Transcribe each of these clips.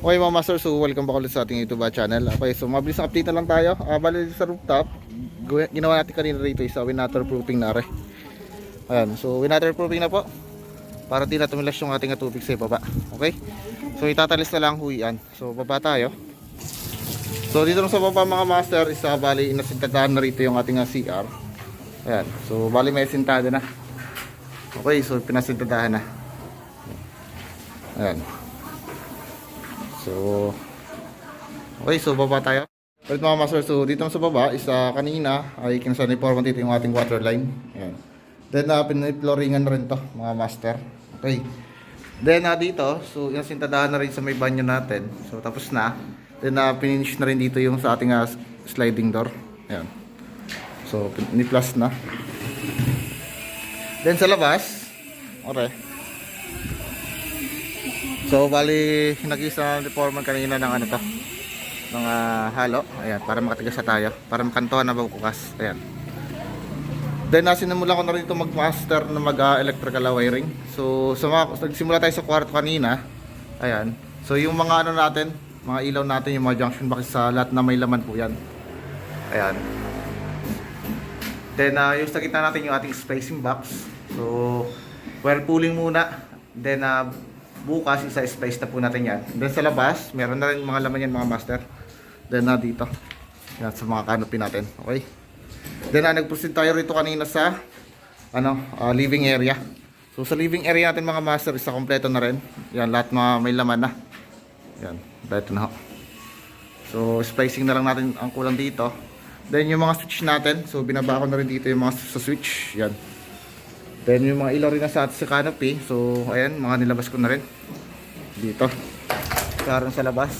Okay mga master, so welcome back ulit sa ating YouTube ah, channel. Okay, so mabilis na update na lang tayo. Uh, bali sa rooftop, ginawa natin kanina rito is uh, waterproofing na rin. Ayan, so waterproofing na po. Para di na tumilas yung ating tubig sa baba. Okay? So itatalis na lang huwian. So baba tayo. So dito sa baba mga master is uh, bali inasintadahan na rito yung ating ah, CR. Ayan, so bali may sintado na. Okay, so pinasintadahan na. Ayan. So, okay, so baba tayo. Ulit mga master, so dito sa baba is uh, kanina ay kinasaniforman dito yung ating water line. Ayan. Then, uh, piniploringan na rin to mga master. Okay. Then, uh, dito, so yung sintadahan na rin sa may banyo natin. So, tapos na. Then, uh, finish na rin dito yung sa ating uh, sliding door. Ayan. So, ni-plus na. Then, sa labas, okay. So, bali, nag-isa ng reformer kanina ng ano to, ng ah, halo. Ayan, para makatigas na tayo. Para makantuhan na bukas. Ayan. Then, nasinimula ko na rin ito mag-master na mag-electrical wiring. So, sa mga, nagsimula tayo sa kwarto kanina. Ayan. So, yung mga ano natin, mga ilaw natin, yung mga junction box sa lahat na may laman po yan. Ayan. Then, uh, yung sa natin yung ating spacing box. So, wire pooling muna. Then, uh, bukas isa space na po natin yan. Then, sa labas, meron na rin mga laman yan mga master. Then, uh, dito. Yan, sa mga canopy natin. Okay? Then, uh, nag-proceed tayo rito kanina sa ano, uh, living area. So, sa living area natin mga master, isa kompleto na rin. Yan, lahat mga may laman na. Yan, dito na ho. So, splicing na lang natin ang kulang dito. Then, yung mga switch natin. So, binaba ko na rin dito yung mga sa switch. Yan. Then, yung mga ilaw rin na sa, sa canopy. So, ayan, mga nilabas ko na rin. Dito. Karoon sa labas.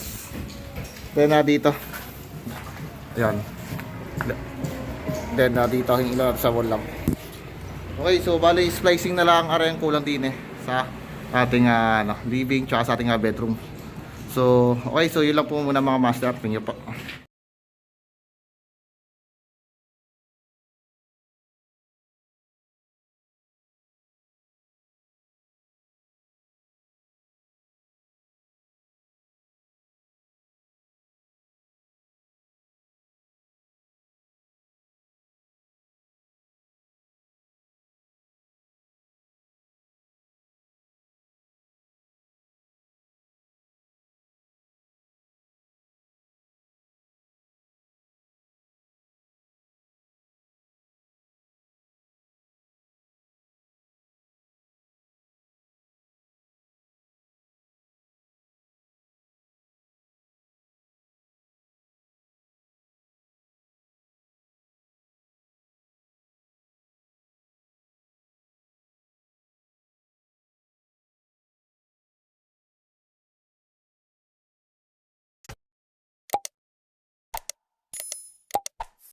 Then, na dito. Ayan. Then, na dito yung ilaw sa wall lamp. Okay, so, bali, splicing na lang ang kulang din eh. Sa ating ah, ano, living, tsaka sa ating ah, bedroom. So, okay, so yun lang po muna mga master. Tingnan po.